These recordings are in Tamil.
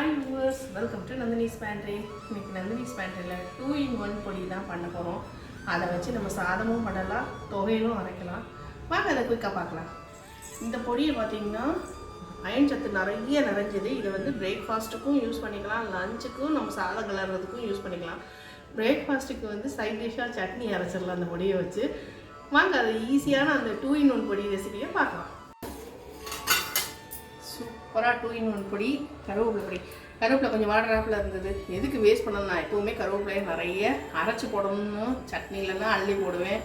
Hi viewers welcome to Nandini's pantry இன்னைக்கு நந்தினிஸ் பேண்ட்ரியில் டூ இன் ஒன் பொடி தான் பண்ண போகிறோம் அதை வச்சு நம்ம சாதமும் பண்ணலாம் தொகையிலும் அரைக்கலாம். வாங்க அதை குயிக்காக பார்க்கலாம். இந்த பொடியை பார்த்தீங்கன்னா அயன் சத்து நிறைய நிறைஞ்சது. இதை வந்து பிரேக்ஃபாஸ்ட்டுக்கும் யூஸ் பண்ணிக்கலாம். லஞ்சுக்கும் நம்ம சாதம் கிளறதுக்கும் யூஸ் பண்ணிக்கலாம். பிரேக்ஃபாஸ்ட்டுக்கு வந்து சைட் டிஷ்ஷாக சட்னி அரைச்சிடலாம் அந்த பொடியை வச்சு. வாங்க அது ஈஸியான அந்த டூ இன் ஒன் பொடி ரெசிபியை பார்க்கலாம். சூப்பராக டூ இன் ஒன் பொடி கருவேப்பிலை பொடி. கருவேப்பிலை கொஞ்சம் வாடுறாப்புல இருந்தது. எதுக்கு வேஸ்ட் பண்ணணும்? நான் எப்போவுமே கருவேப்பிலையை நிறைய அரைச்சி போடணும்னு சட்னிலன்னா அள்ளி போடுவேன்.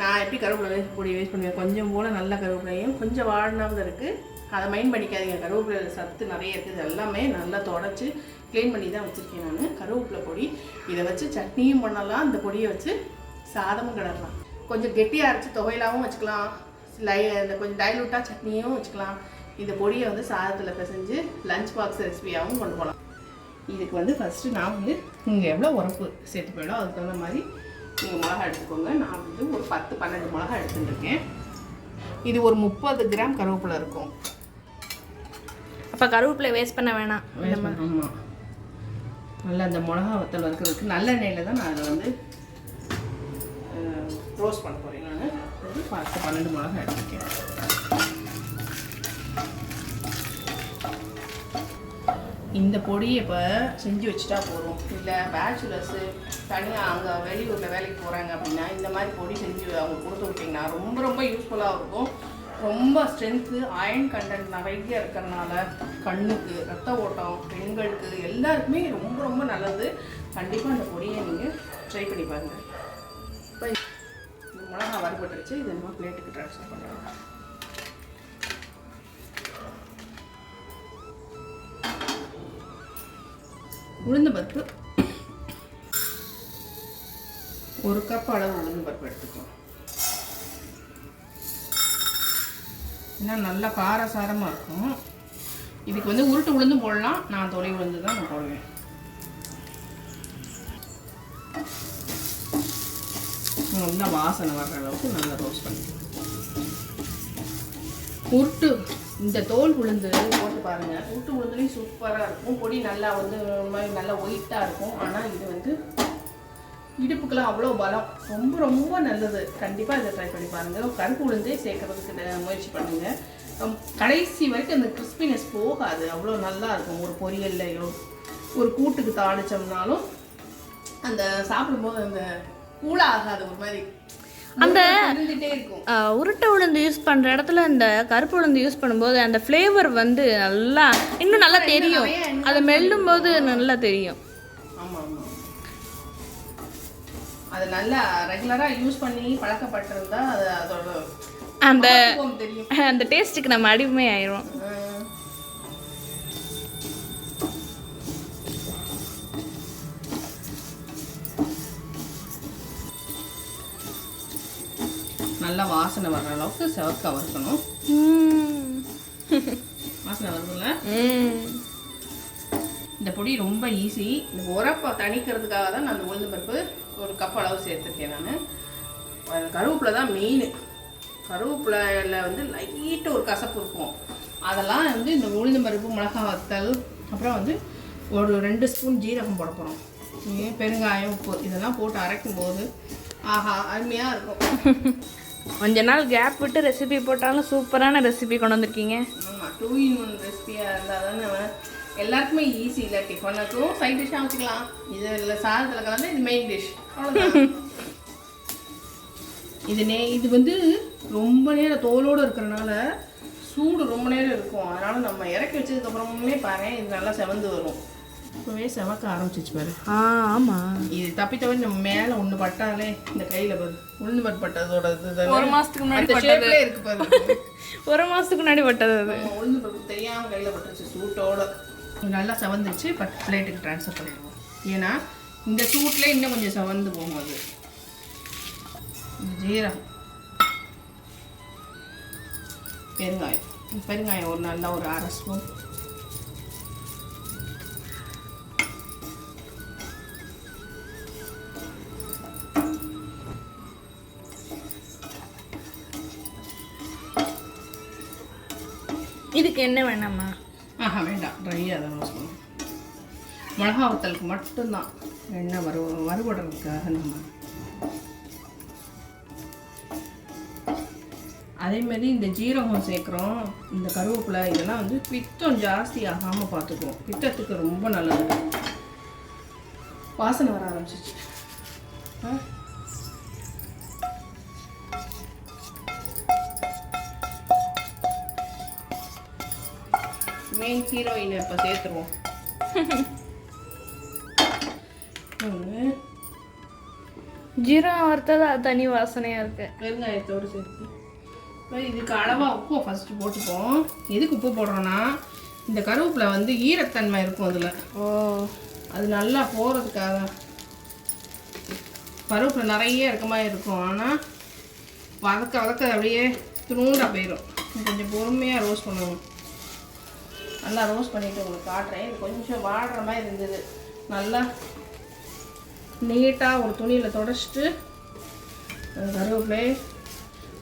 நான் எப்படி கருவேப்பிலை பொடி வேஸ்ட் பண்ணுவேன்? கொஞ்சம் போல் நல்ல கருவேப்பிலையும் கொஞ்சம் வாடினாமல் இருக்குது அதை மைண்ட் பண்ணிக்காதீங்க. கருவேப்பிலையில் சத்து நிறைய இருக்குது எல்லாமே நல்லா தொடச்சி க்ளீன் பண்ணி தான் வச்சுருக்கேன் நான். கருவேப்பிலை பொடி. இதை வச்சு சட்னியும் பண்ணலாம். இந்த பொடியை வச்சு சாதமும் கிடக்கலாம் கொஞ்சம் கெட்டியாக அரைச்சி துவையலாகவும் வச்சுக்கலாம். லை இந்த கொஞ்சம் டைலூட்டாக சட்னியும் வச்சுக்கலாம். இந்த பொடியை வந்து சாதத்தில் பிசைஞ்சு லஞ்ச் பாக்ஸ் ரெசிபியாகவும் கொண்டு போகலாம் இதுக்கு வந்து ஃபஸ்ட்டு நான் வந்து நீங்கள் எவ்வளோ உரப்பு சேர்த்து போயிடும் அதுக்கு தகுந்த மாதிரி நீங்கள் மிளகா எடுத்துக்கோங்க. நான் வந்து ஒரு பத்து பன்னெண்டு மிளகா எடுத்துட்டுருக்கேன் இது ஒரு முப்பது கிராம் கருவேப்பிலை இருக்கும். அப்போ கருவேப்பிலை வேஸ்ட் பண்ண வேணாம். ஆமாம் நல்லா அந்த மிளகா வத்தல் வறுக்கிறதுக்கு நல்ல எண்ணெயில் தான் நான் அதை வந்து ரோஸ்ட் பண்ண போகிறேன் நான் ஒரு பத்து பன்னெண்டு மிளகா எடுத்துருக்கேன். இந்த பொடியை இப்போ செஞ்சு வச்சுட்டா போதும். இல்லை பேச்சுலர்ஸு தனியாக அங்கே வெளியூரில் வேலைக்கு போகிறாங்க அப்படின்னா இந்த மாதிரி பொடி செஞ்சு அவங்க கொடுத்து விட்டிங்கன்னா ரொம்ப ரொம்ப யூஸ்ஃபுல்லாக இருக்கும். ரொம்ப ஸ்ட்ரென்த்து அயன் கண்டென்ட் நிறைய இருக்கிறனால கண்ணுக்கு ரத்த ஓட்டம் பெண்களுக்கு எல்லாருக்குமே ரொம்ப ரொம்ப நல்லது. கண்டிப்பாக அந்த பொடியை நீங்கள் ட்ரை பண்ணி பாருங்கள் இப்போ மிளகா வறுபட்டுருச்சு இது நம்ம பிளேட்டுக்கு ட்ரான்ஸ்ஃபர் பண்ணுறோம் உளுந்து பருப்பு. ஒரு கப் அளவு உளுந்து பருப்பு எடுத்துக்கலாம் ஏன்னா நல்லா காரசாரமாக இருக்கும். இதுக்கு வந்து உருட்டு உளுந்து போடலாம். நான் தொலை உளுந்து தான் நான் போடுவேன். நல்லா வாசனை வர்ற அளவுக்கு நல்லா ரோஸ்ட் பண்ணிக்கலாம். உருட்டு இந்த தோல் உளுந்து போட்டு பாருங்க. கூட்டு உளுந்துலேயும் சூப்பராக இருக்கும். பொடி நல்லா வந்து ஒரு மாதிரி நல்லா ஒயிட்டாக இருக்கும். ஆனால் இது வந்து இடுப்புக்கெல்லாம் அவ்வளோ பலம். ரொம்ப ரொம்ப நல்லது. கண்டிப்பாக இதை ட்ரை பண்ணி பாருங்கள் கருப்பு உளுந்தே சேர்க்கறதுக்கு முயற்சி பண்ணுங்கள் கடைசி வரைக்கும் அந்த கிறிஸ்பினஸ் போகாது. அவ்வளோ நல்லா இருக்கும். ஒரு பொரியல்லையோ ஒரு கூட்டுக்கு தாளிச்சோம்னாலும் அந்த சாப்பிடும்போது அந்த கூலாகாது ஒரு மாதிரி. அந்த- உருட்டை உளுந்து யூஸ் பண்ணுற இடத்துல இந்த கருப்பு உளுந்து யூஸ் பண்ணும்போது அந்த ஃப்ளேவர் வந்து நல்லா இன்னும் நல்லா தெரியும். அதை மெல்லும் போது நல்லா தெரியும். அது நல்லா ரெகுலராக யூஸ் பண்ணி பழக்கப்பட்டிருந்தா அது அதோட அந்த அந்த டேஸ்ட்டுக்கு நம்ம அடிமை ஆயிரும் நல்லா வாசனை வர்ற அளவுக்கு செவக்க வறுக்கணும். வாசனை வருதுல்ல. இந்த பொடி ரொம்ப ஈஸி இந்த உரப்பை தணிக்கிறதுக்காக தான் நான் அந்த உளுந்து பருப்பு ஒரு கப் அளவு சேர்த்துருக்கேன் நான். கருவேப்பிலை தான் மெயின் கருவேப்பிலையில் வந்து லைட்டாக ஒரு கசப்பு இருக்கும். அதெல்லாம் வந்து இந்த உளுந்து பருப்பு மிளகாய் வத்தல் அப்புறம் வந்து ஒரு ரெண்டு ஸ்பூன் ஜீரகம் போட போகிறோம் பெருங்காயம் உப்பு இதெல்லாம் போட்டு அரைக்கும் போது ஆஹா அருமையாக இருக்கும். கொஞ்ச நாள் கேப் விட்டு ரெசிபி போட்டாலும் சூப்பரான ரெசிபி கொண்டு வந்திருக்கீங்க. ஆமாம் டூ இன் ஒன் ரெசிபியாக இருந்தால் தானே நம்ம எல்லாருக்குமே ஈஸி இல்லை டிஃபனுக்கும் சைட் டிஷ்ஷாக வச்சுக்கலாம். இது இல்லை சாதத்தில் கலந்து இது மெயின் டிஷ் அவ்வளோதான் இது நே இது வந்து ரொம்ப நேரம் தோலோடு இருக்கிறனால சூடு ரொம்ப நேரம் இருக்கும். அதனால் நம்ம இறக்கி வச்சதுக்கப்புறமே பாரு இது நல்லா செவந்து வரும். இப்போவே செவக்க ஆரம்பிச்சிச்சு பாரு. ஆ ஆமாம் இது தப்பி தவிர நம்ம மேலே ஒன்று பட்டாலே இந்த கையில் பாரு. உளுந்து பட்டு பட்டதோட இது ஒரு மாசத்துக்கு முன்னாடி ஷேப்லேயே இருக்கு பாரு. ஒரு மாதத்துக்கு முன்னாடி பட்டது அது. உளுந்து பருப்பு தெரியாமல் கையில் பட்டுருச்சு சூட்டோட. நல்லா செவந்துச்சு பட் பிளேட்டுக்கு ட்ரான்ஸ்ஃபர் பண்ணிடுவோம். ஏன்னா இந்த சூட்லேயே இன்னும் கொஞ்சம் செவந்து போகும் அது. ஜீரகம். பெருங்காயம். பெருங்காயம் ஒரு நல்லா ஒரு அரை ஸ்பூன். இதுக்கு என்ன வேணாமா ஆஹா வேண்டாம். ட்ரையாக தான் சொல்லுவோம் மிளகா வத்தலுக்கு மட்டும்தான். எண்ணெய் வறு வறுபடுறதுக்காக நம்ம. அதேமாரி இந்த ஜீரகம் சேர்க்குறோம். இந்த கருவேப்பிலை இதெல்லாம் வந்து பித்தம் ஜாஸ்தி ஆகாமல் பார்த்துக்குவோம். பித்தத்துக்கு ரொம்ப நல்லது. வாசனை வர ஆரம்பிச்சிச்சு மெயின் ஹீரோயின் இப்போ சேர்த்துருவோம். வறுத்தது அது தனி வாசனையாக இருக்கு. பெருங்காயத்தோடு சேர்த்து. இதுக்கு அளவாக உப்பு ஃபஸ்ட்டு போட்டுப்போம். எதுக்கு உப்பு போடுறோன்னா இந்த கருவேப்பிலை வந்து ஈரத்தன்மை இருக்கும் அதில். ஓ. அது நல்லா போகிறதுக்காக கருவேப்பிலை நிறைய இருக்க மாதிரி இருக்கும் ஆனால் வதக்க வதக்க அப்படியே துணுண்டாக போயிடும் கொஞ்சம் பொறுமையாக ரோஸ்ட் பண்ணுவோம் நல்லா ரோஸ்ட் பண்ணிவிட்டு உங்களுக்கு காட்டுறேன். இது கொஞ்சம் வாடுற மாதிரி இருந்தது. நல்லா நீட்டாக ஒரு துணியில் தொடச்சிட்டு கருவேப்பிலை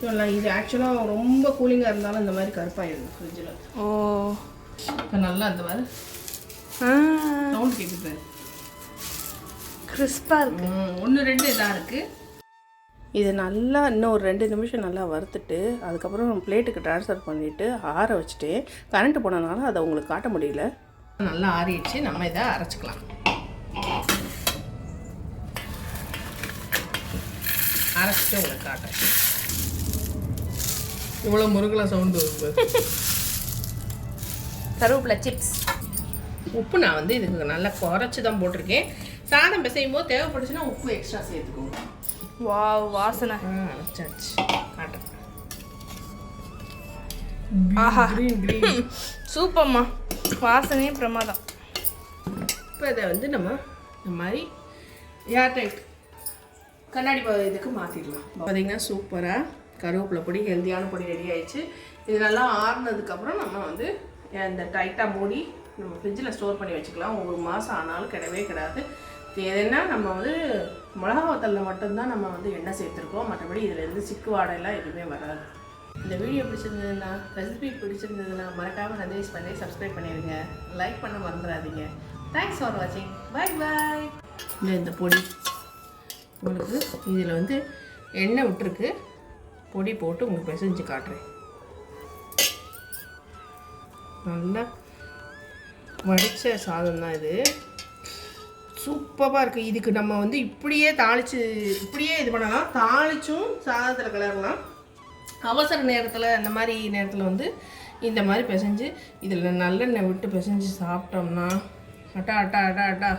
இல்லை இது ஆக்சுவலாக ரொம்ப கூலிங்காக இருந்தாலும் இந்த மாதிரி கருப்பாயிடும் ஃப்ரிட்ஜில் ஓ. இப்போ நல்லா அந்த மாதிரி சவுண்ட் கேட்குது கிறிஸ்பாக இருக்கு. ஒன்று ரெண்டு இதாக இருக்குது இது நல்லா இன்னும் ஒரு ரெண்டு நிமிஷம் நல்லா வறுத்துட்டு அதுக்கப்புறம் பிளேட்டுக்கு ட்ரான்ஸ்ஃபர் பண்ணிவிட்டு ஆற வச்சுட்டு கரண்ட்டு போனனால அதை உங்களுக்கு காட்ட முடியல. நல்லா ஆறிடுச்சு. நம்ம இதை அரைச்சிக்கலாம். அரைச்சிட்டு உங்களுக்கு காட்டுறேன். இவ்வளோ முருகலா சவுண்டு வருது கருவேப்பிலை சிப்ஸ் உப்பு நான் வந்து இதுக்கு நல்லா குறைச்சி தான் போட்டிருக்கேன். சாதம் பிசையும் போது தேவைப்பட்டுச்சுன்னா உப்பு எக்ஸ்ட்ரா சேர்த்துக்கோங்க. வாவ் வாசனை. அரைச்சாச்சு காட்டுறேன். ஆஹா. சூப்பர்மா. வாசனையே பிரமாதம். இப்போ இதை வந்து நம்ம இந்த மாதிரி ஏர் டைட் கண்ணாடி ப- இதுக்கு மாற்றிடலாம் பார்த்தீங்கன்னா சூப்பராக கருவேப்பிலை பொடி ஹெல்த்தியான பொடி ரெடி ஆயிடுச்சு. இது நல்லா ஆறுனதுக்கப்புறம் நம்ம வந்து இந்த டைட்டாக மூடி நம்ம ஃப்ரிட்ஜில் ஸ்டோர் பண்ணி வச்சுக்கலாம். ஒரு மாதம் ஆனாலும் கிடவே கிடாது. இது எதுனா நம்ம வந்து மிளகா வத்தலில் மட்டும்தான் நம்ம வந்து எண்ணெய் சேர்த்துருக்கோம். மற்றபடி இதில் இருந்து சிக்கு வாடையெல்லாம் எதுவுமே வராது. இந்த வீடியோ பிடிச்சிருந்ததுன்னா ரெசிபி பிடிச்சிருந்ததுன்னா மறக்காமல் சந்தேஷ் பண்ணி சப்ஸ்கிரைப் பண்ணிடுங்க லைக் பண்ண மறந்துடாதீங்க. தேங்க்ஸ் ஃபார் வாட்சிங் பை பாய் இந்த இந்த பொடி. உங்களுக்கு இதில் வந்து எண்ணெய் விட்டுருக்கு. பொடி போட்டு உங்களுக்கு பிசைஞ்சு காட்டுறேன். நல்லா வடித்த சாதம் தான் இது. சூப்பராக இருக்குது இதுக்கு நம்ம வந்து இப்படியே தாளித்து இப்படியே இது பண்ணலாம். தாளிச்சும் சாதத்தில் கிளறலாம் அவசர நேரத்தில் அந்த மாதிரி நேரத்தில் வந்து இந்த மாதிரி பிசைஞ்சு இதில் நல்லெண்ணெய் விட்டு பிசைஞ்சு சாப்பிட்டோம்னா அட்டா அட்டா அட்டா அட்டா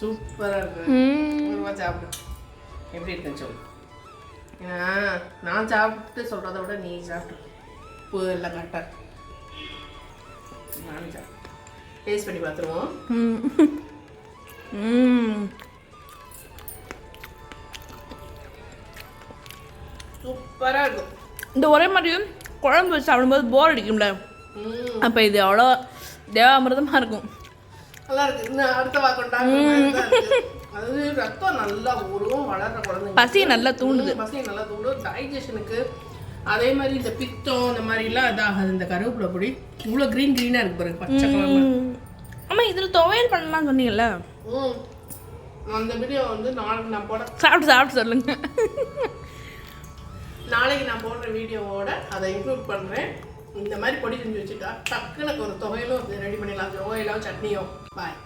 சூப்பராக இருக்கு. சாப்பிடு. எப்படி இருக்குன்னு சொல்லு. ஏன்னா நான் சாப்பிட்டு சொல்கிறத விட நீ சாப்பிட்டு உப்பு எல்லாம் கரெக்டாக நானும் சாப்பிட்டு டேஸ்ட் பண்ணி பார்த்துருவோம். சூப்பராக இருக்கும். இந்த ஒரே மாதிரி குழம்பு வச்சு சாப்பிடும்போது போர் அடிக்கும்ல? அப்போ இது அவ்வளோ தேவாமிரதமாக இருக்கும். நல்லா இருக்கு. அடுத்த அதாவது ரத்தம் நல்லா ஊறும் வளர்ற குழந்தைங்க பசியை நல்லா தூண்டுது. பசங்க நல்லா தூண்டும். டைஜஷனுக்கு அதே மாதிரி இந்த பித்தம் இந்த மாதிரிலாம் இதாகாது. இந்த கருவேப்பிலை பொடி இவ்வளோ க்ரீன் க்ரீனாக இருக்கு பாருங்க பச்சை ஆமாம் துவையல் பண்ணலாம் சொன்னீங்கல்ல அந்த வீடியோ வந்து நாளைக்கு நான் போட சாப்பிட்டு சாப்பிட்டு சொல்லுங்க. நாளைக்கு நான் போடுற வீடியோவோட அதை இன்க்ளூட் பண்ணுறேன் இந்த மாதிரி பொடி செஞ்சு வச்சுட்டா டக்குனு ஒரு தொகையிலும் ரெடி பண்ணிடலாம். துவையலோ சட்னியோ. பாய்